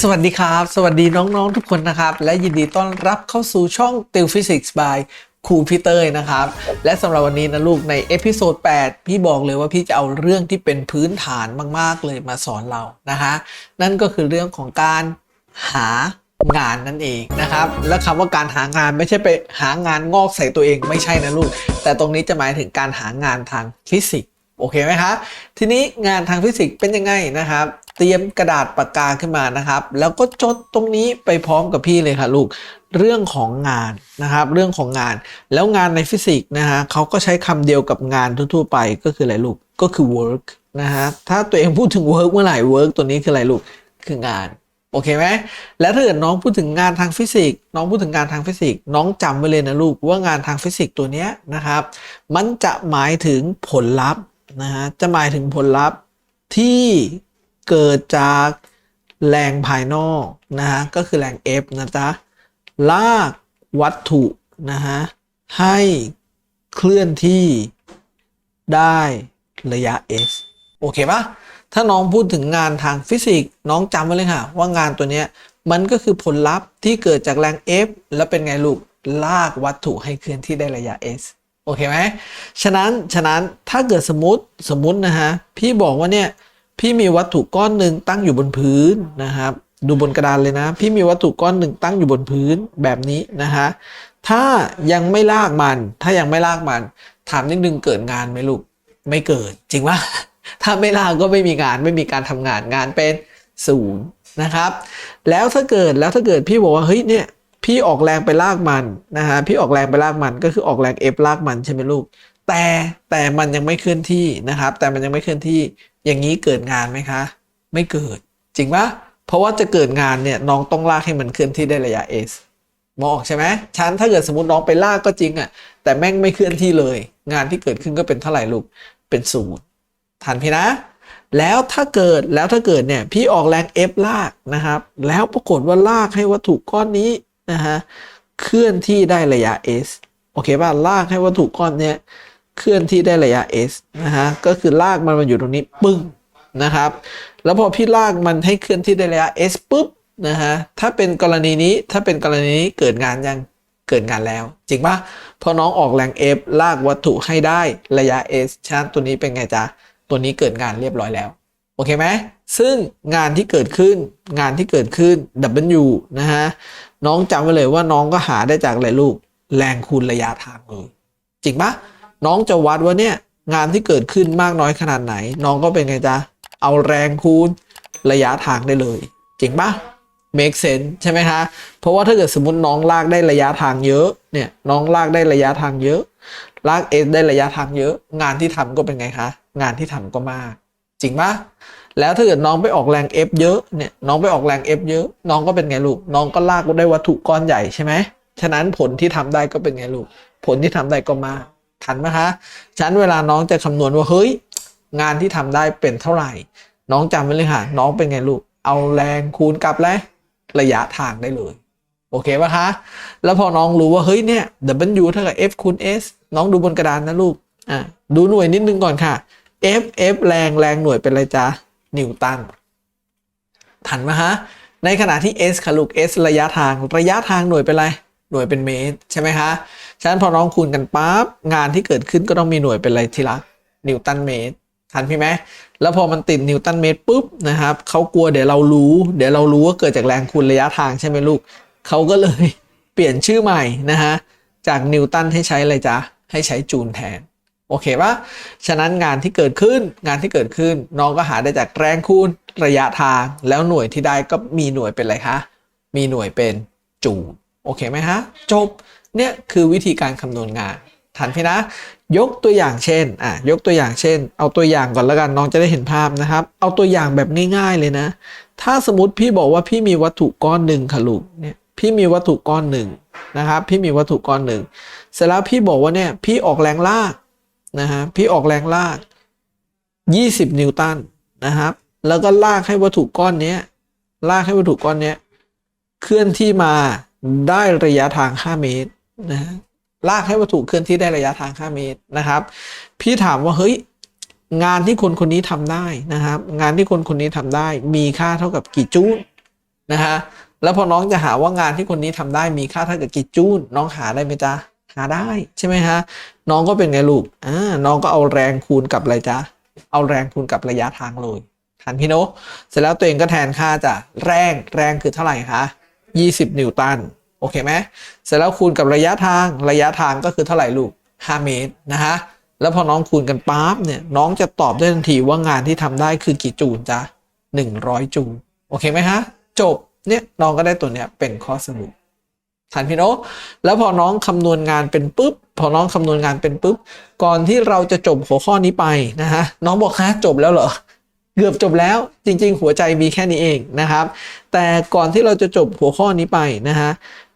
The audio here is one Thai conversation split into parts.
สวัสดีครับ สวัสดีน้องๆทุกคนนะครับ และยินดีต้อนรับเข้าสู่ช่อง t i l Physics by ครูพี่เต้ยนะครับ และสำหรับวันนี้นะลูกในเอพิโซด8 พี่บอกเลยว่าพี่จะเอาเรื่องที่เป็นพื้นฐานมากๆเลยมาสอนเรานะคะนั่นก็คือเรื่องของการหางานนั่นเองนะครับ และคำว่าการหางานไม่ใช่ไปหางานงอกใส่ตัวเองไม่ใช่นะลูก แต่ตรงนี้จะหมายถึงการหางานทางฟิสิกส์โอเคไหมครับทีนี้งานทางฟิสิกส์เป็นยังไงนะครับ เตรียมกระดาษปากกาขึ้นมานะครับ แล้วก็จดตรงนี้ไปพร้อมกับพี่เลยค่ะลูกเรื่องของงานนะครับ เรื่องของงานแล้วงานในฟิสิกส์นะฮะเขาก็ใช้คำเดียวกับงานทั่วๆไปก็คืออะไรลูกก็คือ work นะฮะถ้าตัวเองพูดถึง work เมื่อไหร่ work ตัวนี้คืออะไรลูกคืองานโอเคไหมแล้วถ้าเกิดน้องพูดถึงงานทางฟิสิกส์น้องพูดถึงงานทางฟิสิกส์น้องจำไว้เลยนะลูกว่างานทางฟิสิกส์ตัวเนี้ยนะครับ มันจะหมายถึงผลลัพธ์นะฮะจะหมายถึงผลลัพธ์ที่ เกิดจากแรงภายนอกนะฮะก็คือแรง F นะจ๊ะลากวัตถุนะฮะให้เคลื่อนที่ได้ระยะ s โอเคปะถ้าน้องพูดถึงงานทางฟิสิกส์น้องจำไว้เลยค่ะ ว่างานตัวเนี้ยมันก็คือผลลัพธ์ที่เกิดจากแรง F แล้วเป็นไงลูกลากวัตถุให้เคลื่อนที่ได้ระยะ s โอเคไหมฉะนั้นฉะนั้นถ้าเกิดสมมติสมมตินะฮะพี่บอกว่าเนี่ย พี่มีวัตถุก้อนหนึ่งตั้งอยู่บนพื้นนะครับ ดูบนกระดานเลยนะ พี่มีวัตถุก้อนหนึ่งตั้งอยู่บนพื้นแบบนี้นะฮะถ้ายังไม่ลากมัน ถ้ายังไม่ลากมัน ถามนิดนึงเกิดงานไหมลูกไม่เกิดจริงปะถ้าไม่ลากก็ไม่มีงานไม่มีการทำงานงานเป็นศูนย์นะครับ แล้วถ้าเกิดแล้วถ้าเกิดพี่บอกว่าเฮ้ยเนี่ยพี่ออกแรงไปลากมันนะฮะพี่ออกแรงไปลากมันก็คือออกแรง F ลากมันใช่ไหมลูก แต่แต่มันยังไม่เคลื่อนที่นะครับ แต่มันยังไม่เคลื่อนที่ อย่างนี้เกิดงานไหมคะ ไม่เกิด จริงปะเพราะว่าจะเกิดงานเนี่ยน้องต้องลากให้มันเคลื่อนที่ได้ระยะ s มองออกใช่ไหมชั้นถ้าเกิดสมมติน้องไปลากก็จริงอะ่ะ แต่แม่งไม่เคลื่อนที่เลย งานที่เกิดขึ้นก็เป็นเท่าไหร่ลูก เป็นศูนย์ทันพี่นะ แล้วถ้าเกิด แล้วถ้าเกิดเนี่ย พี่ออกแรง F ลากนะครับ แล้วปรากฏว่าลากให้วัตถุก้อนนี้นะฮะ เคลื่อนที่ได้ระยะ s โอเคป่ะ ลากให้วัตถุก้อนเนี้ย เคลื่อนที่ได้ระยะ s นะฮะก็คือลากมันมาอยู่ตรงนี้ปึ้งนะครับ แล้วพอพี่ลากมันให้เคลื่อนที่ได้ระยะ s ปุ๊บนะฮะถ้าเป็นกรณีนี้ถ้าเป็นกรณีนี้เกิดงานยังเกิดงานแล้ว จริงปะพอน้องออกแรง F ลากวัตถุให้ได้ระยะ s ชาร์ตัวนี้เป็นไงจ๊ะ ตัวนี้เกิดงานเรียบร้อยแล้ว โอเคไหมซึ่งงานที่เกิดขึ้นงานที่เกิดขึ้น W นะฮะน้องจำไว้เลยว่าน้องก็หาได้จากอะไรลูก แรงคูณระยะทางเลยจริงปะ น้องจะวัดว่าเนี่ยงานที่เกิดขึ้นมากน้อยขนาดไหน น้องก็เป็นไงจ๊ะ เอาแรงคูณระยะทางได้เลยจริงปะ make sense ใช่ไหมคะ เพราะว่าถ้าเกิดสมมติน้องลากได้ระยะทางเยอะ เนี่ยน้องลากได้ระยะทางเยอะ ลากเอได้ระยะทางเยอะ งานที่ทำก็เป็นไงคะ งานที่ทำก็มาก จริงปะแล้วถ้าเกิดน้องไปออกแรง F เยอะ เนี่ยน้องไปออกแรง F เยอะ น้องก็เป็นไงลูก น้องก็ลากได้วัตถุก้อนใหญ่ใช่ไหม ฉะนั้นผลที่ทำได้ก็เป็นไงลูก ผลที่ทำได้ก็มาก ทันไหมคะฉันเวลาน้องจะคำนวณว่าเฮ้ย งานที่ทำได้เป็นเท่าไหร่ น้องจำไว้เลยค่ะน้องเป็นไงลูก เอาแรงคูณกับและระยะทางได้เลยโอเคปะคะ แล้วพอน้องรู้ว่าเฮ้ยเนี่ย W เท่ากับ F คูณ S น้องดูบนกระดานนะลูก อะ ดูหน่วยนิดนึงก่อนค่ะ F F แรงแรงหน่วยเป็นอะไรจ๊ะ นิวตัน ทันไหมฮะ ในขณะที่ S ค่ะลูก S ระยะทาง ระยะทางหน่วยเป็นอะไร หน่วยเป็นเมตร ใช่ไหมคะ ฉะนั้นพอน้องคูณกันปั๊บงานที่เกิดขึ้นก็ต้องมีหน่วยเป็นอะไรทีละนิวตันเมตรทันพี่ไหมแล้วพอมันติดนิวตันเมตรปุ๊บนะครับเขากลัวเดี๋ยวเรารู้ เดี๋ยวเรารู้ว่าเกิดจากแรงคูณระยะทางใช่ไหมลูกเขาก็เลยเปลี่ยนชื่อใหม่นะฮะจากนิวตันให้ใช้อะไรจ๊ะให้ใช้จูลแทนโอเคปะฉะนั้นงานที่เกิดขึ้นงานที่เกิดขึ้นน้องก็หาได้จากแรงคูณระยะทางแล้วหน่วยที่ได้ก็มีหน่วยเป็นอะไรคะมีหน่วยเป็นจูลโอเคไหมฮะจบ เนี่ยคือวิธีการคำนวณงานทันพี่นะ ยกตัวอย่างเช่นอะยกตัวอย่างเช่น เอาตัวอย่างก่อนแล้วกันน้องจะได้เห็นภาพนะครับ เอาตัวอย่างแบบง่ายๆเลยนะ ถ้าสมมติพี่บอกว่าพี่มีวัตถุก้อนหนึ่งค่ะลูกเนี่ยพี่มีวัตถุก้อนหนึ่งนะครับพี่มีวัตถุก้อนหนึ่งเสร็จแล้วพี่บอกว่าเนี่ยพี่ออกแรงลากนะฮะพี่ออกแรงลาก 20 นิวตันนะครับแล้วก็ลากให้วัตถุก้อนเนี้ยลากให้วัตถุก้อนเนี้ยเคลื่อนที่มาได้ระยะทาง 5 เมตร นะลากให้วัตถุเคลื่อนที่ได้ระยะทาง 5 เมตรนะครับ พี่ถามว่าเฮ้ยงานที่คนคนนี้ทำได้นะครับ งานที่คนคนนี้ทำได้ มีค่าเท่ากับกี่จูลนะฮะแล้วพอน้องจะหาว่างานที่คนนี้ทำได้มีค่าเท่ากับกี่จูลน้องหาได้ไหมจ๊ะหาได้ใช่ไหมฮะน้องก็เป็นไงลูกอ่าน้องก็เอาแรงคูณกับอะไรจ๊ะเอาแรงคูณกับระยะทางเลยทันพี่โนตเสร็จแล้วตัวเองก็แทนค่าจ้ะแรงแรงคือเท่าไหร่คะ20 นิวตัน โอเคไหมเสร็จแล้วคูณกับระยะทางระยะทางก็คือเท่าไหร่ลูก 5 เมตรนะฮะแล้วพอน้องคูณกันปั๊บเนี่ยน้องจะตอบได้ทันทีว่างานที่ทำได้คือกี่จูลจ๊ะ100 จูลโอเคไหมฮะจบเนี่ยน้องก็ได้ตัวเนี้ยเป็นข้อสรุปทันพี่โนตแล้วพอน้องคำนวณงานเป็นปุ๊บ พอน้องคำนวณงานเป็นปุ๊บ ก่อนที่เราจะจบหัวข้อนี้ไปนะฮะ น้องบอกฮะจบแล้วเหรอ เกือบจบแล้ว จริง ๆ หัวใจมีแค่นี้เองนะครับ แต่ก่อนที่เราจะจบหัวข้อนี้ไปนะฮะ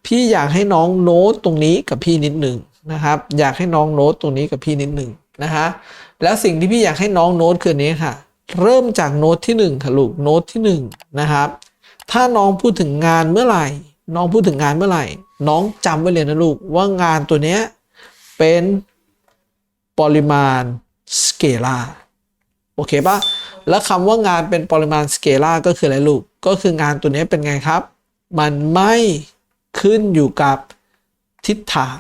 พี่อยากให้น้องโน้ตตรงนี้กับพี่นิดหนึ่งนะครับ อยากให้น้องโน้ตตรงนี้กับพี่นิดหนึ่งนะฮะแล้วสิ่งที่พี่อยากให้น้องโน้ตคือนี้ค่ะ เริ่มจากโน้ตที่หนึ่งค่ะลูกโน้ตที่หนึ่งนะครับ ถ้าน้องพูดถึงงานเมื่อไหร่ น้องพูดถึงงานเมื่อไหร่ น้องจำไว้เลยนะลูกว่างานตัวเนี้ยเป็นปริมาณสเกลาโอเคปะแล้วคำว่างานเป็นปริมาณสเกลาก็คืออะไรลูก ก็คืองานตัวนี้เป็นไงครับ มันไม่ ขึ้นอยู่กับทิศทาง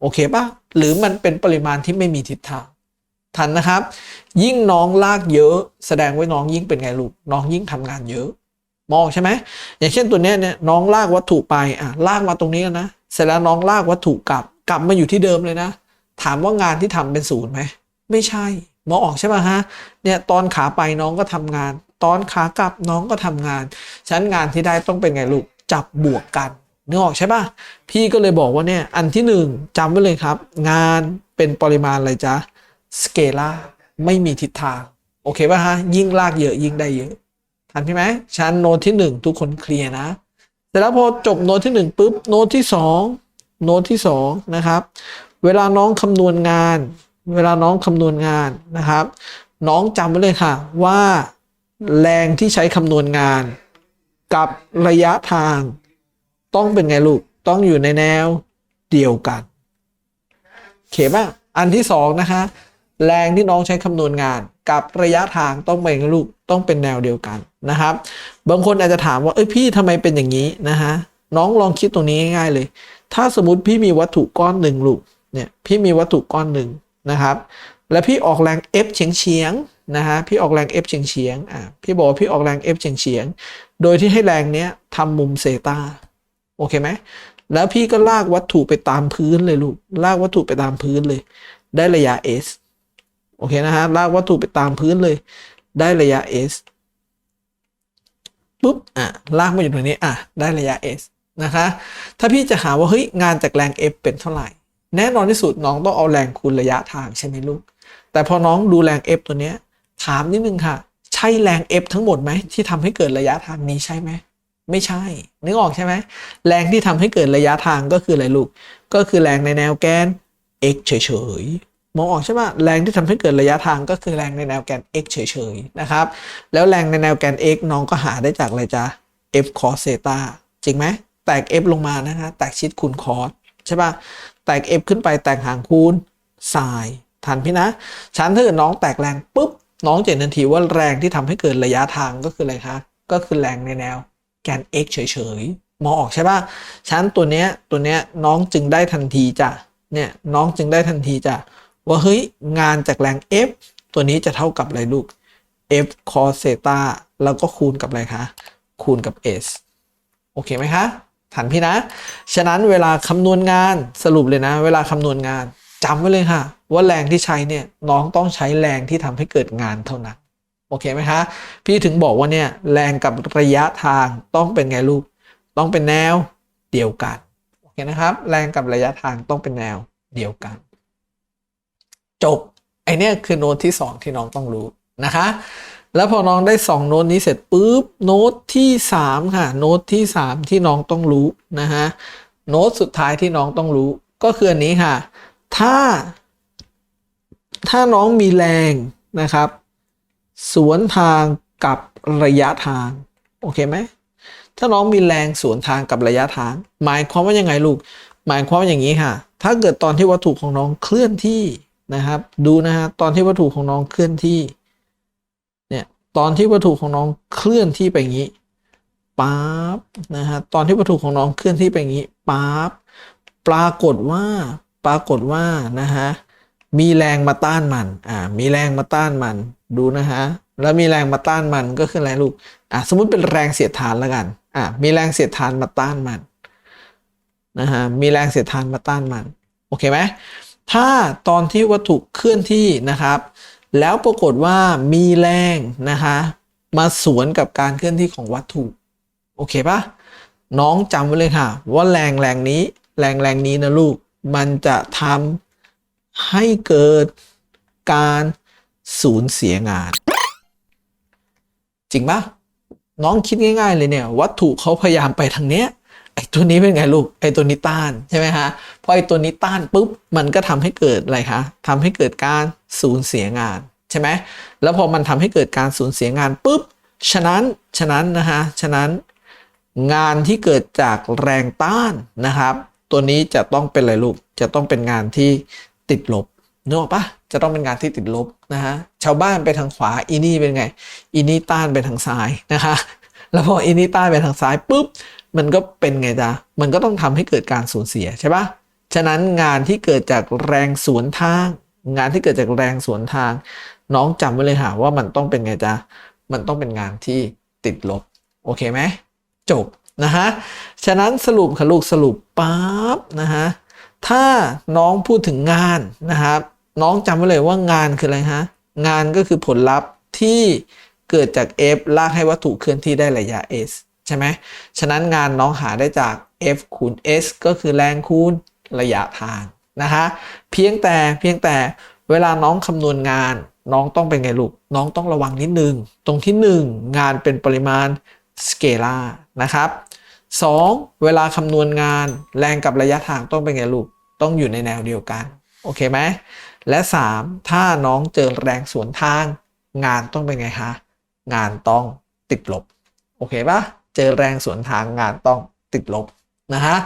โอเคปะหรือมันเป็นปริมาณที่ไม่มีทิศทางทันนะครับ ยิ่งน้องลากเยอะแสดงว่าน้องยิ่งเป็นไงลูกน้องยิ่งทำงานเยอะ มองใช่ไหมอย่างเช่นตัวเนี้ยเนี่ยน้องลากวัตถุไปอะลากมาตรงนี้แล้วนะเสร็จแล้วน้องลากวัตถุกลับกลับมาอยู่ที่เดิมเลยนะ ถามว่างานที่ทำเป็นศูนย์ไหมไม่ใช่มองออกใช่ไหมฮะเนี่ยตอนขาไปน้องก็ทำงาน ตอนขากลับน้องก็ทำงานฉะนั้นงานที่ได้ต้องเป็นไงลูกจับบวกกัน นึกออกใช่ปะพี่ก็เลยบอกว่าเนี่ยอันที่หนึ่งจำไว้เลยครับ งานเป็นปริมาณอะไรจ๊ะสเกล่าไม่มีทิศทาง โอเคป่ะฮะ ยิ่งลากเยอะยิ่งได้เยอะทันพี่ไหมชั้นโน้ตที่หนึ่งทุกคนเคลียร์นะแต่แล้วพอจบโน้ตที่หนึ่งปุ๊บโน้ตที่สองโน้ตที่สองนะครับ เวลาน้องคำนวณงาน เวลาน้องคำนวณงานนะครับ น้องจำไว้เลยค่ะ ว่าแรงที่ใช้คำนวณงาน กับระยะทาง ต้องเป็นไงลูก ต้องอยู่ในแนวเดียวกันเคป่ะอันที่สองนะคะ แรงที่น้องใช้คำนวณงานกับระยะทางต้องเป็นไงลูกต้องเป็นแนวเดียวกันนะครับ บางคนอาจจะถามว่าเอ้ยพี่ทำไมเป็นอย่างนี้นะฮะน้องลองคิดตรงนี้ง่ายๆเลย ถ้าสมมติพี่มีวัตถุก้อนหนึ่งลูกเนี่ยพี่มีวัตถุก้อนหนึ่งนะครับ แล้วพี่ออกแรง F เฉียงเฉียงนะฮะพี่ออกแรง F เฉียงเฉียงอะพี่บอกว่าพี่ออกแรง F เฉียงเฉียงโดยที่ให้แรงเนี้ยทำมุมเซตา โอเคไหมแล้วพี่ก็ลากวัตถุไปตามพื้นเลยลูกลากวัตถุไปตามพื้นเลย ได้ระยะ s โอเคนะฮะลากวัตถุไปตามพื้นเลย ได้ระยะ s ปุ๊บอะลากมาอยู่ตรงนี้อะได้ระยะ s นะคะ ถ้าพี่จะหาว่าเฮ้ยงานจากแรง f เป็นเท่าไหร่ แน่นอนที่สุดน้องต้องเอาแรงคูณระยะทางใช่ไหมลูก แต่พอน้องดูแรง f ตัวเนี้ยถามนิดนึงค่ะ ใช่แรง f ทั้งหมดไหมที่ทำให้เกิดระยะทางนี้ใช่ไหม ไม่ใช่ นึกออกใช่ไหมแรงที่ทำให้เกิดระยะทางก็คืออะไรลูก ก็คือแรงในแนวแกน x เฉยๆ มองออกใช่ไหมแรงที่ทำให้เกิดระยะทางก็คือแรงในแนวแกน x เฉยๆ นะครับ แล้วแรงในแนวแกน x น้องก็หาได้จากอะไรจ๊ะ f cos เซตาจริงไหม แตก f ลงมานะฮะ แตกชิดคูณ cos ใช่ปะแตก f ขึ้นไปแตกหางคูณ sin ทันพี่นะ ชั้นถ้าเกิดน้องแตกแรงปุ๊บ น้องจะเห็นทันทีว่าแรงที่ทำให้เกิดระยะทางก็คืออะไรคะ ก็คือแรงในแนว น x เฉยๆ มองออกใช่ป่ะชั้นตัวเนี้ยตัวเนี้ยน้องจึงได้ทันทีจ้ะ เนี่ยน้องจึงได้ทันทีจ้ะ ว่าเฮ้ยงานจากแรง F ตัวนี้จะเท่ากับอะไรลูก F cos เซตาแล้วก็คูณกับอะไรคะ คูณกับ S โอเคไหมคะทันพี่นะ ฉะนั้นเวลาคำนวณงานสรุปเลยนะ เวลาคำนวณงานจำไว้เลยค่ะ ว่าแรงที่ใช้เนี่ยน้องต้องใช้แรงที่ทำให้เกิดงานเท่านั้น โอเคไหมคะพี่ถึงบอกว่าเนี่ยแรงกับระยะทางต้องเป็นไงลูก ต้องเป็นแนวเดียวกันโอเคนะครับ แรงกับระยะทางต้องเป็นแนวเดียวกัน จบไอเนี้ยคือโน้ตที่ 2 ที่น้องต้องรู้นะคะ แล้วพอน้องได้ 2 โน้ตนี้เสร็จปุ๊บโน้ตที่ 3 ค่ะ โน้ตที่ 3 ที่น้องต้องรู้นะฮะโน้ตสุดท้ายที่น้องต้องรู้ก็คืออันนี้ค่ะ ถ้า ถ้าน้องมีแรงนะครับ สวนทางกับระยะทาง โอเคไหม ถ้าน้องมีแรงสวนทางกับระยะทาง หมายความว่ายังไงลูก หมายความว่าอย่างนี้ค่ะ ถ้าเกิดตอนที่วัตถุของน้องเคลื่อนที่นะครับ ดูนะฮะตอนที่วัตถุของน้องเคลื่อนที่ เนี่ย ตอนที่วัตถุของน้องเคลื่อนที่ไปอย่างนี้ปั๊บนะฮะ ตอนที่วัตถุของน้องเคลื่อนที่ไปอย่างนี้ปั๊บ ปรากฏว่า ปรากฏว่านะฮะ มีแรงมาต้านมัน อ่า มีแรงมาต้านมัน ดูนะฮะ แล้วมีแรงมาต้านมันก็คืออะไรลูก อะสมมุติเป็นแรงเสียดทานแล้วกัน อะมีแรงเสียดทานมาต้านมันนะฮะ มีแรงเสียดทานมาต้านมัน โอเคไหม ถ้าตอนที่วัตถุเคลื่อนที่นะครับ แล้วปรากฏว่ามีแรงนะคะมาสวนกับการเคลื่อนที่ของวัตถุ โอเคปะน้องจำไว้เลยค่ะ ว่าแรงแรงนี้ แรงแรงนี้นะลูก มันจะทำให้เกิดการ สูญเสียงาน จริงปะน้องคิดง่าย ๆ เลยเนี่ย วัตถุเขาพยายามไปทางเนี้ยไอ้ตัวนี้เป็นไงลูกไอ้ตัวนี้ต้านใช่ไหมฮะพอไอ้ตัวนี้ต้านปุ๊บมันก็ทำให้เกิดอะไรคะทำให้เกิดการสูญเสียงานใช่ไหมแล้วพอมันทำให้เกิดการสูญเสียงานปุ๊บฉะนั้นฉะนั้นนะฮะฉะนั้นงานที่เกิดจากแรงต้านนะครับ ตัวนี้จะต้องเป็นอะไรลูกจะต้องเป็นงานที่ติดลบ นึกออกปะจะต้องเป็นงานที่ติดลบนะฮะชาวบ้านไปทางขวาอีนี่เป็นไงอีนี่ต้านไปทางซ้ายนะคะแล้วพออีนี่ต้านไปทางซ้ายปุ๊บมันก็เป็นไงจ๊ะมันก็ต้องทำให้เกิดการสูญเสียใช่ปะฉะนั้นงานที่เกิดจากแรงสวนทาง งานที่เกิดจากแรงสวนทาง น้องจำไว้เลยค่ะว่ามันต้องเป็นไงจ๊ะมันต้องเป็นงานที่ติดลบโอเคไหมจบนะฮะฉะนั้นสรุปค่ะลูกสรุปปั๊บนะฮะถ้าน้องพูดถึงงานนะครับ น้องจำไว้เลยว่างานคืออะไรฮะ งานก็คือผลลัพธ์ที่เกิดจาก F ลากให้วัตถุเคลื่อนที่ได้ระยะ s ใช่ไหมฉะนั้นงานน้องหาได้จาก F คูณ S ก็คือแรงคูณระยะทางนะคะเพียงแต่เพียงแต่เวลาน้องคำนวณงาน น้องต้องเป็นไงลูก น้องต้องระวังนิดนึง ตรงที่ 1 งานเป็นปริมาณสเกลาร์นะครับ 2. เวลาคำนวณงานแรงกับระยะทางต้องเป็นไงลูก ต้องอยู่ในแนวเดียวกัน โอเคไหม และ 3. ถ้าน้องเจอแรงสวนทาง งานต้องเป็นไงคะงานต้องติดลบ โอเคปะเจอแรงสวนทางงานต้องติดลบนะฮะ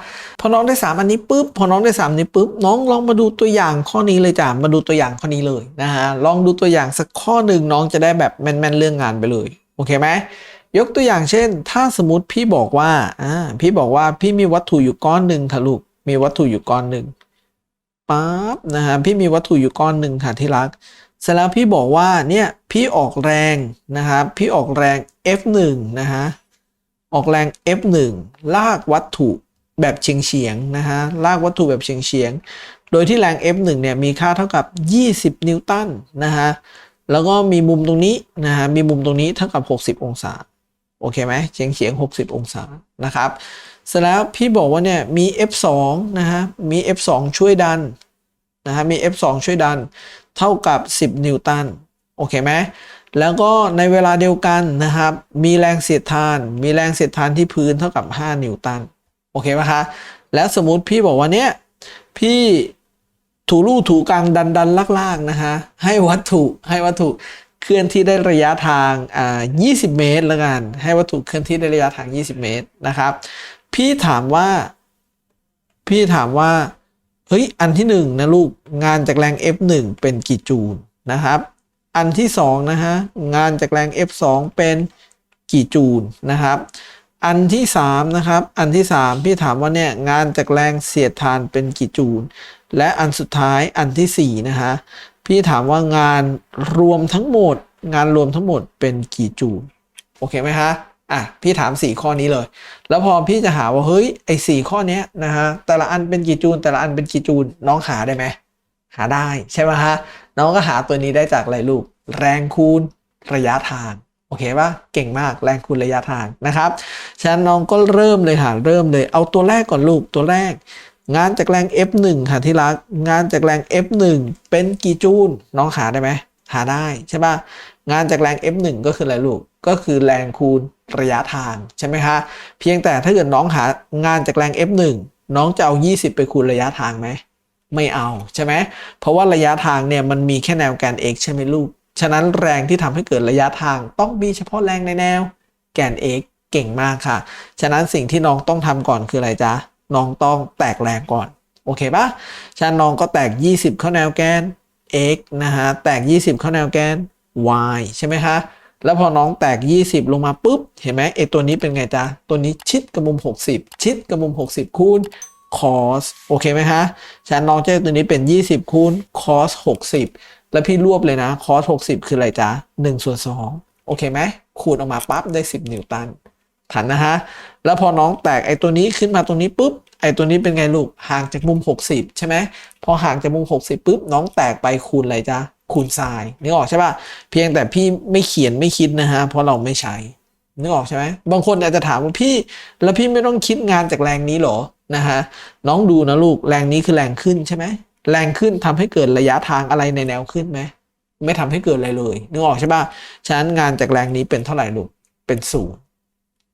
พอน้องได้ 3 อันนี้ปุ๊บพอน้องได้ 3 นี้ปุ๊บน้องลองมาดูตัวอย่างข้อนี้เลยจ้ะมาดูตัวอย่างข้อนี้เลยนะฮะลองดูตัวอย่างสักข้อหนึ่งน้องจะได้แบบแม่นๆเรื่องงานไปเลยโอเคไหมยกตัวอย่างเช่น ถ้าสมมติพี่บอกว่าอ่าพี่บอกว่าพี่มีวัตถุอยู่ก้อนหนึ่งค่ะลูกมีวัตถุอยู่ก้อนหนึ่ง ปั๊บนะฮะพี่มีวัตถุอยู่ก้อนหนึ่งค่ะที่รัก เสร็จแล้วพี่บอกว่าเนี่ยพี่ออกแรงนะครับพี่ออกแรง F1 นะฮะออกแรง F1 ลากวัตถุแบบเฉียงเฉียงนะฮะลากวัตถุแบบเฉียงเฉียง โดยที่แรง F1 เนี่ยมีค่าเท่ากับ 20 นิวตันนะฮะแล้วก็มีมุมตรงนี้นะฮะมีมุมตรงนี้เท่ากับ 60 องศา โอเคไหมเฉียงเฉียง 60 องศานะครับ เสร็จแล้วพี่บอกว่าเนี่ยมี F2 นะฮะ มี F2 ช่วยดันนะฮะ มี F2 ช่วยดัน เท่ากับ 10 นิวตัน โอเคไหม แล้วก็ในเวลาเดียวกันนะครับ มีแรงเสียดทาน มีแรงเสียดทานที่พื้นเท่ากับ 5 นิวตัน โอเคไหมคะ แล้วสมมติพี่บอกว่าเนี้ยพี่ถูลู่ถูกลางดันดันลากลากๆนะฮะ ให้วัตถุ ให้วัตถุเคลื่อนที่ได้ระยะทางอ่า20 เมตรล้วกัน ให้วัตถุเคลื่อนที่ได้ระยะทาง 20 เมตรนะครับ พี่ถามว่า พี่ถามว่า เฮ้ย อันที่หนึ่งนะลูก งานจากแรง F1 เป็นกี่จูลนะครับ อันที่สองนะฮะ งานจากแรง F2 เป็นกี่จูลนะครับ อันที่สามนะครับ อันที่สามพี่ถามว่าเนี่ยงานจากแรงเสียดทานเป็นกี่จูล และอันสุดท้ายอันที่สี่นะฮะ พี่ถามว่างานรวมทั้งหมด งานรวมทั้งหมดเป็นกี่จูล โอเคไหมฮะ อะพี่ถาม 4 ข้อนี้เลย แล้วพอพี่จะหาว่าเฮ้ยไอ้สข้อนี้นะฮะแต่ละอันเป็นกี่จูลแต่ละอันเป็นกี่จูลน้องหาได้ไหมหาได้ใช่ไหมฮะน้องก็หาตัวนี้ได้จากอะไรลูกแรงคูณระยะทางโอเคปะเก่งมากแรงคูณระยะทางนะครับฉะนั้นน้องก็เริ่มเลยค่ะเริ่มเลยเอาตัวแรกก่อนลูกตัวแรก งานจากแรง F1 ค่ะที่รักงานจากแรง F1 เป็นกี่จูลน้องหาได้ไหม หาได้ใช่ปะงานจากแรง F1 ก็คืออะไรลูก ก็คือแรงคูณระยะทางใช่ไหมคะ เพียงแต่ถ้าเกิดน้องหางานจากแรง F1 น้องจะเอา 20 ไปคูณระยะทางไหม ไม่เอาใช่ไหม เพราะว่าระยะทางเนี่ยมันมีแค่แนวแกน x ใช่ไหมลูก ฉะนั้นแรงที่ทำให้เกิดระยะทางต้องมีเฉพาะแรงในแนว แกน x เก่งมากค่ะ ฉะนั้นสิ่งที่น้องต้องทำก่อนคืออะไรจ๊ะ น้องต้องแตกแรงก่อน โอเคปะฉะนั้นน้องก็แตก 20 เข้าแนวแกน x นะฮะแตก 20 เข้าแนวแกน y ใช่ไหมคะแล้วพอน้องแตก 20 ลงมาปุ๊บ เห็นไหมไอตัวนี้เป็นไงจ๊ะ ตัวนี้ชิดกับมุม 60 ชิดกับมุม 60 คูณ cos โอเคไหมคะฉันน้องจะตัวนี้เป็น 20 คูณ cos 60 แล้วพี่รวบเลยนะ cos 60 คืออะไรจ๊ะ1ส่วน2โอเคไหม คูณออกมาปั๊บได้ 10 นิวตัน ถันนะฮะ แล้วพอน้องแตกไอ้ตัวนี้ขึ้นมาตรงนี้ปุ๊บ ไอ้ตัวนี้เป็นไงลูก ห่างจากมุม 60 ใช่ไหม พอห่างจากมุม 60ปุ๊บ น้องแตกไปคูณอะไรจ๊ะคูณทราย นึกออกใช่ป่ะ เพียงแต่พี่ไม่เขียนไม่คิดนะฮะ เพราะเราไม่ใช้ นึกออกใช่ไหม บางคนอาจจะถามว่าพี่ แล้วพี่ไม่ต้องคิดงานจากแรงนี้หรอ นะฮะ น้องดูนะลูก แรงนี้คือแรงขึ้นใช่ไหม แรงขึ้นทำให้เกิดระยะทางอะไรในแนวขึ้นไหม ไม่ทำให้เกิดอะไรเลย นึกออกใช่ป่ะ ฉะนั้นงานจากแรงนี้เป็นเท่าไหร่ลูก เป็นศูนย์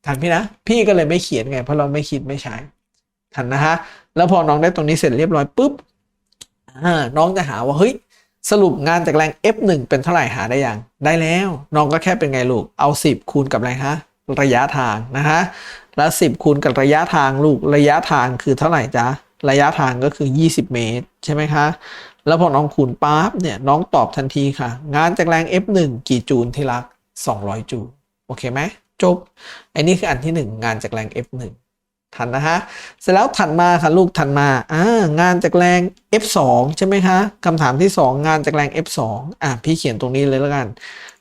ทันพี่นะ พี่ก็เลยไม่เขียนไง เพราะเราไม่คิดไม่ใช้ทันนะฮะ แล้วพอน้องได้ตรงนี้เสร็จเรียบร้อยปุ๊บน้องจะหาว่าเฮ้ยสรุปงานจากแรง F1 เป็นเท่าไหร่หาได้ยัง ได้แล้ว น้องก็แค่เป็นไงลูก เอา 10 คูณกับอะไรฮะ ระยะทางนะฮะ แล้ว 10 คูณกับระยะทางลูก ระยะทางคือเท่าไหร่จ๊ะ ระยะทางก็คือ 20 เมตร ใช่ไหมคะ แล้วพอน้องคูณปั๊บเนี่ยน้องตอบทันทีค่ะ งานจากแรง F1 กี่จูลที่รัก 200 จูล โอเคไหม จบ อันนี้คืออันที่ 1 งานจากแรง F1 ทันนะฮะ เสร็จแล้วถัดมาค่ะลูกถัดมาอ่างานจากแรง F2 ใช่ไหมคะคำถามที่ 2 งานจากแรง F2 อะพี่เขียนตรงนี้เลยแล้วกัน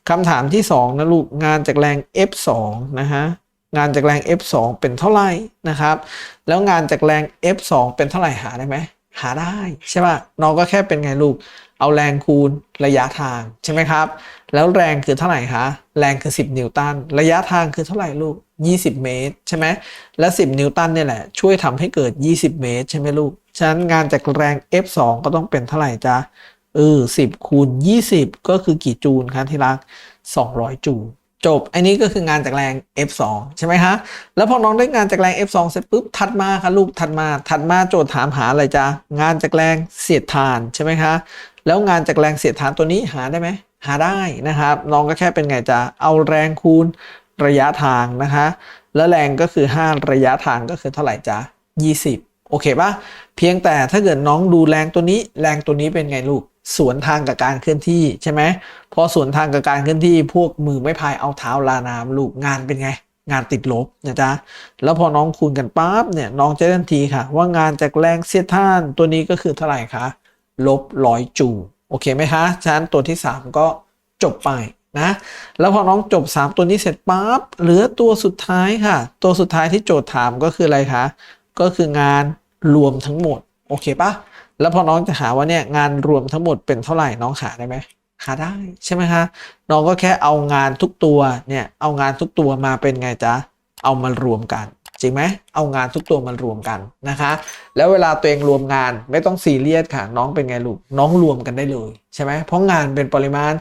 คำถามที่ 2 นะลูกงานจากแรง F2 นะฮะงานจากแรง F2 เป็นเท่าไหร่นะครับ แล้วงานจากแรง F2 เป็นเท่าไหร่หาได้ไหม หาได้ใช่ป่ะน้องก็แค่เป็นไงลูก เอาแรงคูณระยะทางใช่ไหมครับ แล้วแรงคือเท่าไหร่คะแรงคือ 10 นิวตันระยะทางคือเท่าไหร่ลูก 20 เมตรใช่ไหมและ 10 นิวตันเนี่ยแหละช่วยทำให้เกิด 20 เมตร ใช่ไหมลูกฉะนั้นงานจากแรง F2 ก็ต้องเป็นเท่าไหร่จ๊ะเออ10คูณ20 ก็คือกี่จูลคะที่รัก 200 จูล จบอันนี้ก็คืองานจากแรง F2 ใช่ไหมคะแล้วพอน้องได้งานจากแรง F2 เสร็จปุ๊บถัดมาค่ะลูกถัดมาถัดมาโจทย์ถามหาอะไรจ๊ะงานจากแรงเสียดทานใช่ไหมคะแล้วงานจากแรงเสียดทานตัวนี้หาได้ไหมหาได้นะครับน้องก็แค่เป็นไงจ๊ะเอาแรงคูณระยะทางนะคะแล้วแรงก็คือ 5 ระยะทางก็คือเท่าไหร่จ๊ะ20 โอเคปะเพียงแต่ถ้าเกิดน้องดูแรงตัวนี้ แรงตัวนี้เป็นไงลูกสวนทางกับการเคลื่อนที่ใช่ไหมพอสวนทางกับการเคลื่อนที่ พวกมือไม่พายเอาเท้าลาน้ำลูกงานเป็นไง งานติดลบนะจ๊ะแล้วพอน้องคูณกันปั๊บเนี่ยน้องจะทันทีค่ะ ว่างานจากแรงเสียดทานตัวนี้ก็คือเท่าไหร่คะลบร้อยจูโอเคไหมคะฉะนั้นตัวที่ 3 ก็จบไปนะแล้วพอน้องจบ 3 ตัวนี้เสร็จปั๊บเหลือตัวสุดท้ายค่ะ ตัวสุดท้ายที่โจทย์ถามก็คืออะไรคะก็คืองานรวมทั้งหมด โอเคปะ แล้วพอน้องจะหาว่าเนี่ยงานรวมทั้งหมดเป็นเท่าไหร่น้องหาได้ไหมหาได้ใช่ไหมคะน้องก็แค่เอางานทุกตัวเนี่ยเอางานทุกตัวมาเป็นไงจ๊ะเอามารวมกันจริงไหมเอางานทุกตัวมารวมกันนะคะ แล้วเวลาตัวเองรวมงานไม่ต้องซีเรียสค่ะ น้องเป็นไงลูกน้องรวมกันได้เลยใช่ไหมเพราะงานเป็นปริมาณ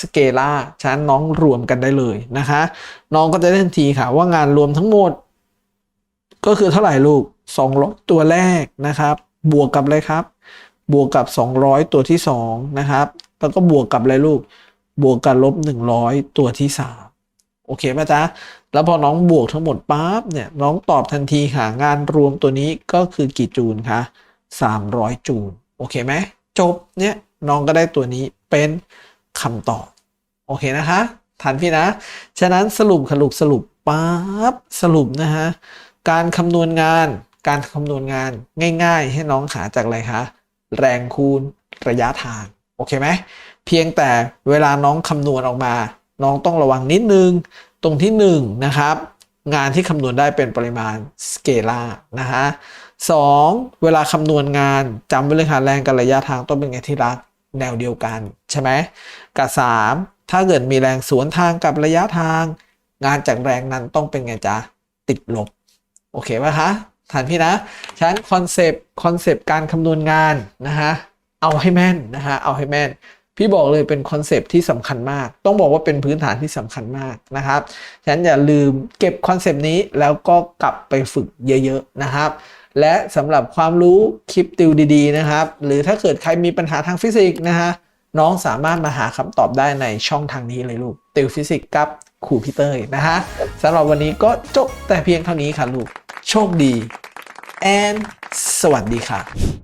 สเกลาฉะนั้นน้องรวมกันได้เลยนะคะ น้องก็จะได้ทันทีค่ะว่างานรวมทั้งหมด ก็คือเท่าไหร่ลูก200ตัวแรกนะครับ บวกกับอะไรครับ บวกกับ 200 ตัวที่ 2 นะครับ แล้วก็บวกกับอะไรลูก บวกกับลบ 100 ตัวที่ 3 โอเคป่ะจ๊ะ แล้วพอน้องบวกทั้งหมดปั๊บเนี่ย น้องตอบทันทีค่ะงานรวมตัวนี้ก็คือกี่จูลคะ300 จูล โอเคไหม จบเนี่ยน้องก็ได้ตัวนี้เป็นคำตอบ โอเคนะคะทันพี่นะ ฉะนั้นสรุปสรุปสรุปปั๊บสรุปนะฮะ การคำนวณงาน การคำนวณงานง่าย ๆ ให้น้องหาจากอะไรคะแรงคูณระยะทาง โอเคไหมเพียงแต่เวลาน้องคำนวณออกมา น้องต้องระวังนิดนึง ตรงที่1นนะครับงานที่คำนวณได้เป็นปริมาณสเกลานะฮะสองเวลาคำนวณงานจำไว้เลยค่ะแรงกับระยะทางต้องเป็นไงที่รักแนวเดียวกันใช่ไหมกับสามถ้าเกิดมีแรงสวนทางกับระยะทาง งานจากแรงนั้นต้องเป็นไงจ๊ะติดลบ โอเคไหมคะ ฐานพี่นะฉะนั้นคอนเซปต์คอนเซปต์การคำนวณงานนะฮะเอาให้แม่นนะฮะเอาให้แม่น พี่บอกเลยเป็นคอนเซปต์ที่สำคัญมาก ต้องบอกว่าเป็นพื้นฐานที่สำคัญมากนะครับฉะนั้นอย่าลืมเก็บคอนเซปต์นี้แล้วก็กลับไปฝึกเยอะๆนะครับ และสำหรับความรู้คลิปติวดีๆนะครับ หรือถ้าเกิดใครมีปัญหาทางฟิสิกส์นะฮะน้องสามารถมาหาคำตอบได้ในช่องทางนี้เลยลูกติวฟิสิกส์กับครูพี่เต้ยนะฮะสำหรับวันนี้ก็จบแต่เพียงเท่านี้ค่ะลูก โชคดี and สวัสดีค่ะ